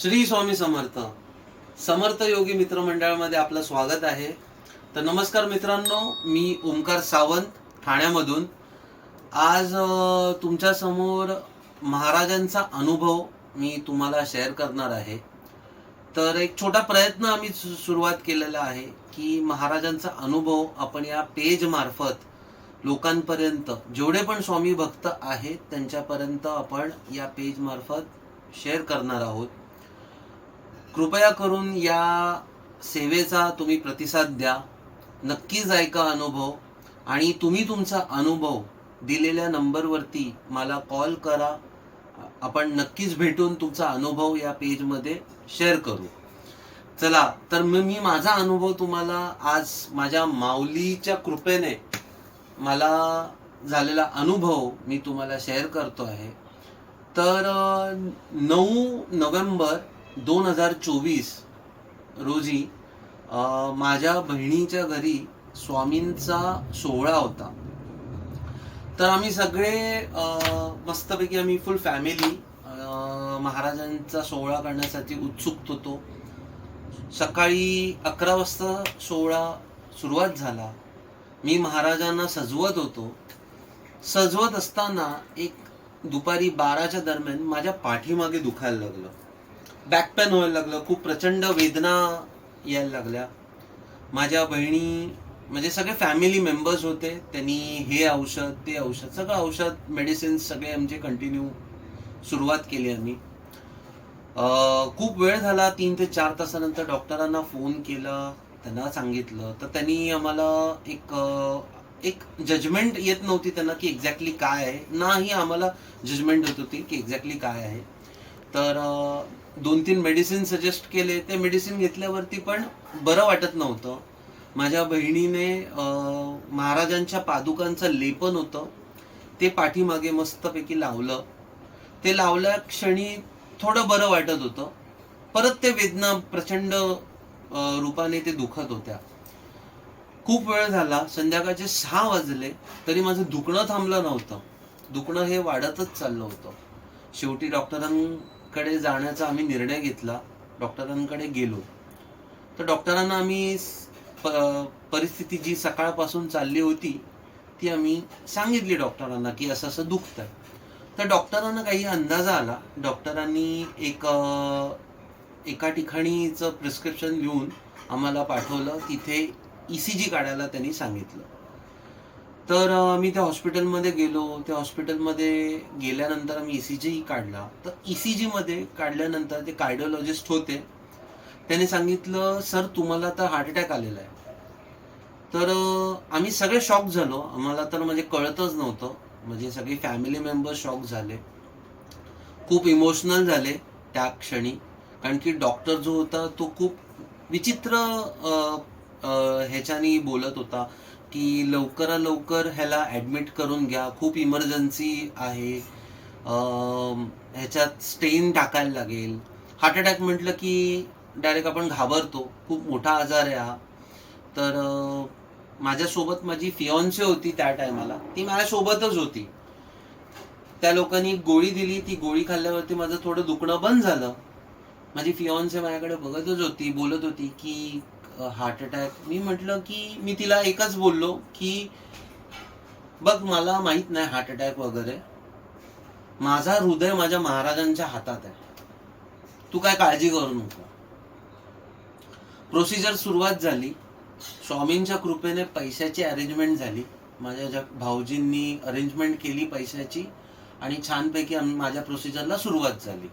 श्री स्वामी समर्थ. समर्थ योगी मित्रमंडळामध्ये आपलं स्वागत आहे. तर नमस्कार मित्रांनो मी ओमकार सावंत ठाण्यामधून. आज तुमच्यासमोर तुमच्यासमोर महाराजांचा अनुभव मी तुम्हाला शेअर करणार आहे. तर एक छोटा प्रयत्न आम्ही सु- सुरुवात केलेला आहे की महाराजांचा अनुभव आपण या पेज मार्फत लोकांपर्यंत जेवढे पण स्वामी भक्त आहेत त्यांच्यापर्यंत आपण या पेज मार्फत शेअर करणार आहोत. कृपया करून या सेवेचा तुम्ही प्रतिसाद द्या. नक्कीच ऐका अनुभव. आणि तुम्ही तुमचा अनुभव दिलेल्या नंबरवरती मला कॉल करा. आपण नक्कीच भेटून तुमचा अनुभव या पेजमध्ये शेअर करू. चला तर मग मी माझा अनुभव तुम्हाला आज माझ्या माऊलीच्या कृपेने मला झालेला अनुभव मी तुम्हाला शेअर करतो आहे. तर नऊ नोव्हेंबर दोन हजार चोवीस रोजी माझ्या बहिणीच्या घरी स्वामींचा सोहळा होता. तर आम्ही सगळे मस्तपैकी आम्ही फुल फॅमिली महाराजांचा सोहळा करण्यासाठी उत्सुक होतो. सकाळी अकरा वाजता सोहळा सुरुवात झाला. मी महाराजांना सजवत होतो. सजवत असताना एक दुपारी बाराच्या दरम्यान माझ्या पाठीमागे दुखायला लागलं. बॅक पेन व्हायला लागलं खूप प्रचंड वेदना यायला लागल्या. माझ्या बहिणी म्हणजे सगळे फॅमिली मेंबर्स होते त्यांनी हे औषध ते औषध सगळं औषध मेडिसिन्स सगळे आमचे कंटिन्यू सुरुवात केली आम्ही. खूप वेळ झाला तीन ते चार तासानंतर डॉक्टरांना फोन केला त्यांना सांगितलं. तर त्यांनी आम्हाला एक एक जजमेंट येत नव्हती त्यांना की एक्झॅक्टली काय आहे. नाही आम्हाला जजमेंट होत होती की एक्झॅक्टली काय आहे. तर दोन तीन मेडिसिन सजेस्ट केले. ते मेडिसिन घेतल्यावरती पण बरं वाटत नव्हतं. माझ्या बहिणीने महाराजांच्या पादुकांचं लेपन होतं. ते पाठीमागे मस्तपैकी लावलं. ते लावल्या क्षणी थोडं बरं वाटत होतं. परत ते वेदना प्रचंड रूपाने ते दुखत होत्या. खूप वेळ झाला. संध्याकाळचे सहा वाजले. तरी माझं दुखणं थांबलं नव्हतं. दुखणं हे वाढतच चाललं होतं. शेवटी डॉक्टरां कडे जाण्याचा आम्ही निर्णय घेतला डॉक्टरांकडे गेलो. तर डॉक्टरांना आम्ही प- परिस्थिती जी सकाळपासून चालली होती ती आम्ही सांगितली डॉक्टरांना की असं असं दुखतंय. तर डॉक्टरांना काही अंदाज आला. डॉक्टरांनी एक एका ठिकाणीचं प्रिस्क्रिप्शन लिहून आम्हाला पाठवलं. तिथे ई सी जी काढायला त्यांनी सांगितलं. तर मी त्या हॉस्पिटलमध्ये गेलो. त्या हॉस्पिटलमध्ये गेल्यानंतर आम्ही ई सी जी काढला. तर ई सी जीमध्ये काढल्यानंतर ते कार्डिओलॉजिस्ट होते. त्याने सांगितलं सर तुम्हाला तर हार्ट अटॅक आलेला आहे. तर आम्ही सगळे शॉक झालो. आम्हाला तर म्हणजे कळतच नव्हतं. म्हणजे सगळी फॅमिली मेंबर शॉक झाले. खूप इमोशनल झाले त्या क्षणी. कारण की डॉक्टर जो होता तो खूप विचित्र ह्याच्यानी बोलत होता. की लवकरात लवकर ह्याला ॲडमिट करून घ्या. खूप इमर्जन्सी आहे. ह्याच्यात स्टेन टाकायला लागेल. हार्ट अटॅक म्हटलं की डायरेक्ट आपण घाबरतो. खूप मोठा आजार आहे हा. तर माझ्यासोबत माझी फियॉन्से होती त्या टायमाला ती माझ्यासोबतच होती. त्या लोकांनी गोळी दिली. ती गोळी खाल्ल्यावरती माझं थोडं दुखणं बंद झालं. माझी फियॉन्से माझ्याकडे बघतच होती बोलत होती की हार्ट अटॅक मी म्हटलं की मी तिला एकच बोललो की बघ मला माहीत नाही हार्ट अटॅक वगैरे. माझा हृदय माझ्या महाराजांच्या हातात आहे. तू काय काळजी करू नको. प्रोसिजर सुरुवात झाली. स्वामींच्या कृपेने पैशाची अरेंजमेंट झाली. माझ्या ज्या भाऊजींनी अरेंजमेंट केली पैशाची आणि छानपैकी माझ्या प्रोसिजरला सुरुवात झाली.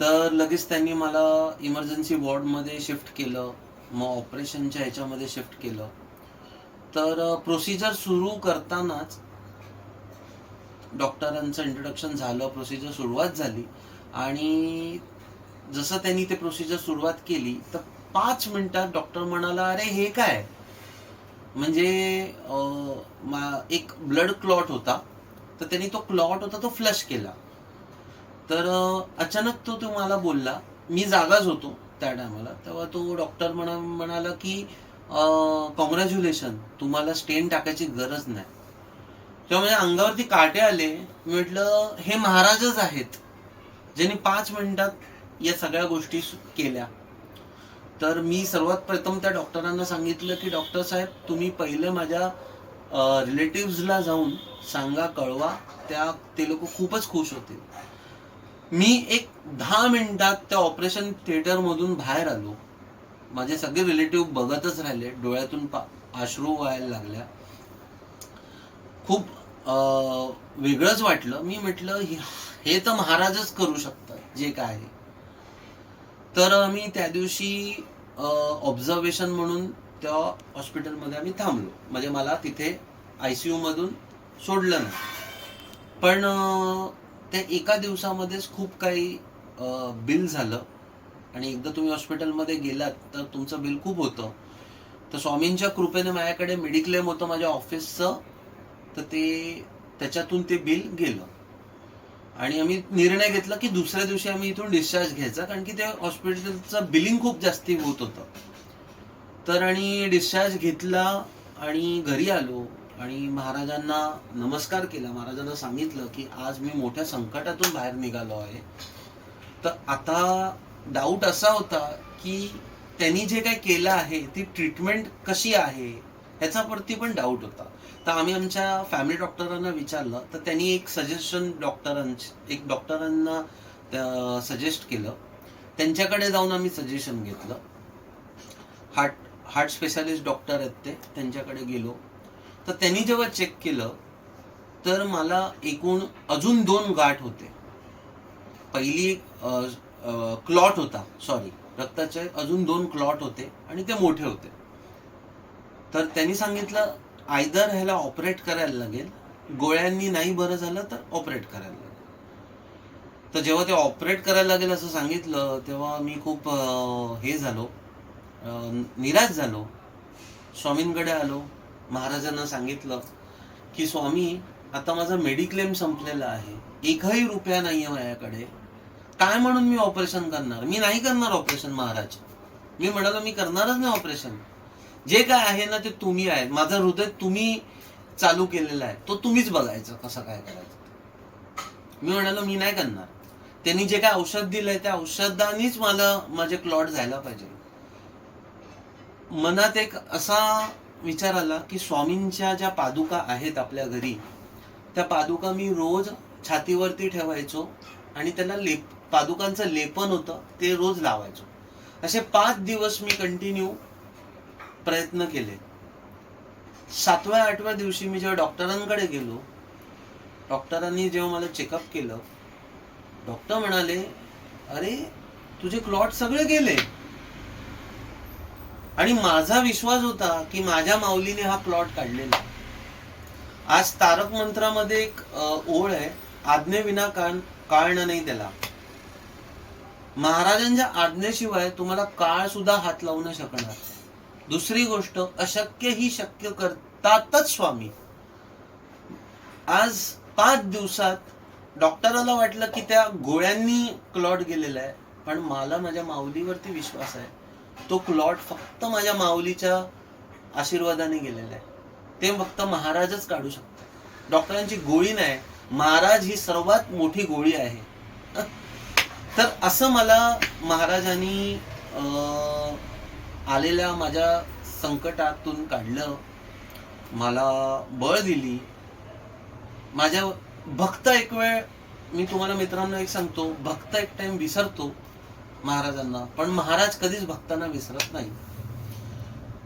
तर लगेच त्यांनी मला इमर्जन्सी वॉर्डमध्ये शिफ्ट केलं. मग ऑपरेशनच्या ह्याच्यामध्ये शिफ्ट केलं. तर प्रोसिजर सुरू करतानाच डॉक्टरांचं इंट्रोडक्शन झालं प्रोसिजर सुरुवात झाली. आणि जसं त्यांनी ते प्रोसिजर सुरुवात केली तर पाच मिनिटात डॉक्टर म्हणाला अरे हे काय? म्हणजे एक ब्लड क्लॉट होता. तर त्यांनी तो क्लॉट होता तो फ्लश केला. तर अचानक तो तो मला बोलला मी जागाच होतो. त्या टायमाला तेव्हा तो डॉक्टर म्हणा म्हणाला की कॉंग्रॅच्युलेशन तुम्हाला स्टेन टाकायची गरज नाही. तेव्हा माझ्या अंगावरती काटे आले. मी म्हटलं हे महाराजच आहेत ज्यांनी पाच मिनिटात या सगळ्या गोष्टी केल्या. तर मी सर्वात प्रथम त्या डॉक्टरांना सांगितलं की डॉक्टर साहेब तुम्ही पहिले माझ्या रिलेटिव्हजला जाऊन सांगा कळवा त्या ते लोक खूपच खुश होतील. मी एक दहा मिनिटात त्या ऑपरेशन थिएटरमधून बाहेर आलो. माझे सगळे रिलेटिव्ह बघतच राहिले. डोळ्यातून पा- अश्रू व्हायला लागल्या. खूप वेगळंच वाटलं. मी म्हटलं हे- हे तर महाराजच करू शकतात जे काय आहे. तर आम्ही त्या दिवशी ऑब्झर्वेशन म्हणून त्या हॉस्पिटलमध्ये आम्ही थांबलो. म्हणजे मला तिथे आय सी मधून सोडलं नाही. पण त्या एका दिवसामध्येच खूप काही बिल झालं. आणि एकदा तुम्ही हॉस्पिटलमध्ये गेलात तर तुमचं बिल खूप होतं. तर स्वामींच्या कृपेने माझ्याकडे मेडिक्लेम होतं माझ्या ऑफिसचं तर ते त्याच्यातून ते बिल गेलं. आणि आम्ही निर्णय घेतला की दुसऱ्या दिवशी आम्ही इथून डिस्चार्ज घ्यायचा कारण की ते हॉस्पिटलचं बिलिंग खूप जास्ती होत होतं. तर आणि डिस्चार्ज घेतला आणि घरी आलो. आणि महाराजांना नमस्कार केला. महाराजांना सांगितलं की आज मी मोठ्या संकटातून बाहेर निघालो आहे. तर आता डाऊट असा होता की त्यांनी जे काही केलं आहे ती ट्रीटमेंट कशी आहे ह्याच्यावरती पण डाऊट होता. तर आम्ही आमच्या फॅमिली डॉक्टरांना विचारलं. तर त्यांनी एक सजेशन डॉक्टरांच एक डॉक्टरांना सजेस्ट केलं. त्यांच्याकडे जाऊन आम्ही सजेशन घेतलं. हार्ट हार्ट स्पेशालिस्ट डॉक्टर आहेत ते. त्यांच्याकडे गेलो. तर त्यांनी जेव्हा चेक केलं तर मला एकूण अजून दोन गाठ होते. पहिली क्लॉट होता सॉरी रक्ताचे अजून दोन क्लॉट होते आणि ते मोठे होते. तर त्यांनी सांगितलं आयदर ह्याला ऑपरेट करायला लागेल. गोळ्यांनी नाही बरं झालं तर ऑपरेट करायला लागेल. तर जेव्हा ते ऑपरेट करायला लागेल असं सांगितलं तेव्हा मी खूप हे झालो निराश झालो. स्वामींकडे आलो. महाराजांना सांगितलं की स्वामी आता माझा मेडिक्लेम संपलेला आहे. एकही रुपया नाहीये माझ्याकडे. काय म्हणून मी ऑपरेशन करणार? मी नाही करणार ऑपरेशन महाराज. मी म्हणालो मी करणारच नाही ऑपरेशन जे काय आहे ना ते तुम्ही आहे माझं हृदय तुम्ही चालू केलेलं आहे. तो तुम्हीच बघायचं कसं काय करायचं. मी म्हणालो मी नाही करणार. त्यांनी जे काय औषध दिलंय त्या औषधानेच मला माझे क्लॉट जायला पाहिजे. मनात एक असा विचार आला की स्वामींच्या ज्या पादुका आहेत आपल्या घरी त्या पादुका मी रोज छातीवरती ठेवायचो आणि त्याला लेप पादुकांचं लेपन होतं ते रोज लावायचो. असे पाच दिवस मी कंटिन्यू प्रयत्न केले. सातव्या आठव्या दिवशी मी जेव्हा डॉक्टरांकडे गेलो डॉक्टरांनी जेव्हा मला चेकअप केलं डॉक्टर म्हणाले अरे तुझे क्लॉट सगळे गेले. आणि माझा विश्वास होता की माझ्या माऊलीने हा प्लॉट काढलेला आज तारक मंत्रामध्ये एक ओळ आहे आज्ञेविना काळ काळणं नाही त्याला. महाराजांच्या आज्ञेशिवाय तुम्हाला काळ सुद्धा हात लावू न शकणार. दुसरी गोष्ट अशक्य ही शक्य करतातच स्वामी. आज पाच दिवसात डॉक्टराला वाटलं की त्या गोळ्यांनी क्लॉट गेलेला आहे पण मला माझ्या माऊलीवरती विश्वास आहे. तो क्लॉट फक्त माझ्या माऊलीच्या आशीर्वादाने गेलेला आहे. ते फक्त महाराजच काढू शकतात. डॉक्टरांची गोळी नाही. महाराज ही सर्वात मोठी गोळी आहे. तर असं मला महाराजांनी आलेल्या माझ्या संकटातून काढलं. मला बळ दिली. माझ्या भक्त एक वेळ मी तुम्हाला मित्रांनो एक सांगतो भक्त एक टाइम विसरतो. महाराजांना. पण महाराज कधीच भक्तांना विसरत नाही.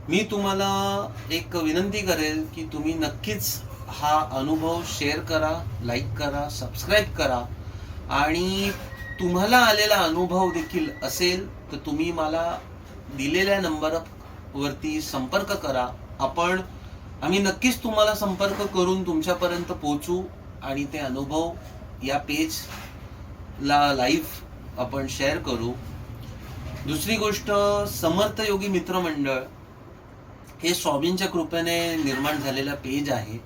मी तुम्हाला एक विनंती करेल की तुम्ही नक्कीच हा अनुभव शेअर करा लाईक करा सबस्क्राईब करा. आणि तुम्हाला आलेला अनुभव देखील असेल तर तुम्ही मला दिलेल्या नंबरवरती संपर्क करा. आपण आम्ही नक्कीच तुम्हाला संपर्क करून तुमच्यापर्यंत पोहोचू आणि ते अनुभव या पेजला लाईव्ह आपण शेअर करू. दुसरी गोष्ट समर्थ योगी मित्रमंडळ हे स्वामींच्या कृपेने निर्माण झालेला पेज आहे.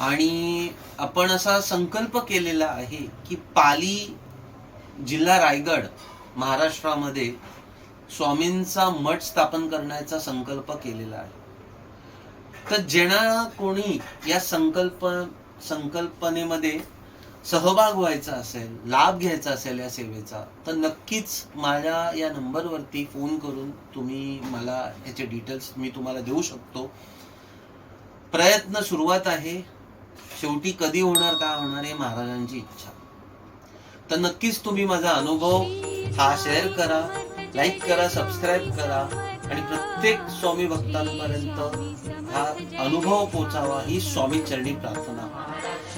आणि आपण असा संकल्प केलेला आहे की पाली जिल्हा रायगड महाराष्ट्रामध्ये स्वामींचा मठ स्थापन करण्याचा संकल्प केलेला आहे. तर जेणा कोणी या संकल्प संकल्पनेमध्ये सहभाग व्हायचा असेल लाभ घ्यायचा असेल या सेवेचा तर नक्कीच माझ्या या नंबरवरती फोन करून तुम्ही मला याचे डिटेल्स मी तुम्हाला देऊ शकतो. प्रयत्न सुरुवात आहे. शेवटी कधी होणार काय होणार हे महाराजांची इच्छा. तर नक्कीच तुम्ही माझा अनुभव हा शेअर करा लाईक करा सबस्क्राईब करा आणि प्रत्येक स्वामी भक्तांपर्यंत हा अनुभव पोचावा ही स्वामी चरणी प्रार्थना.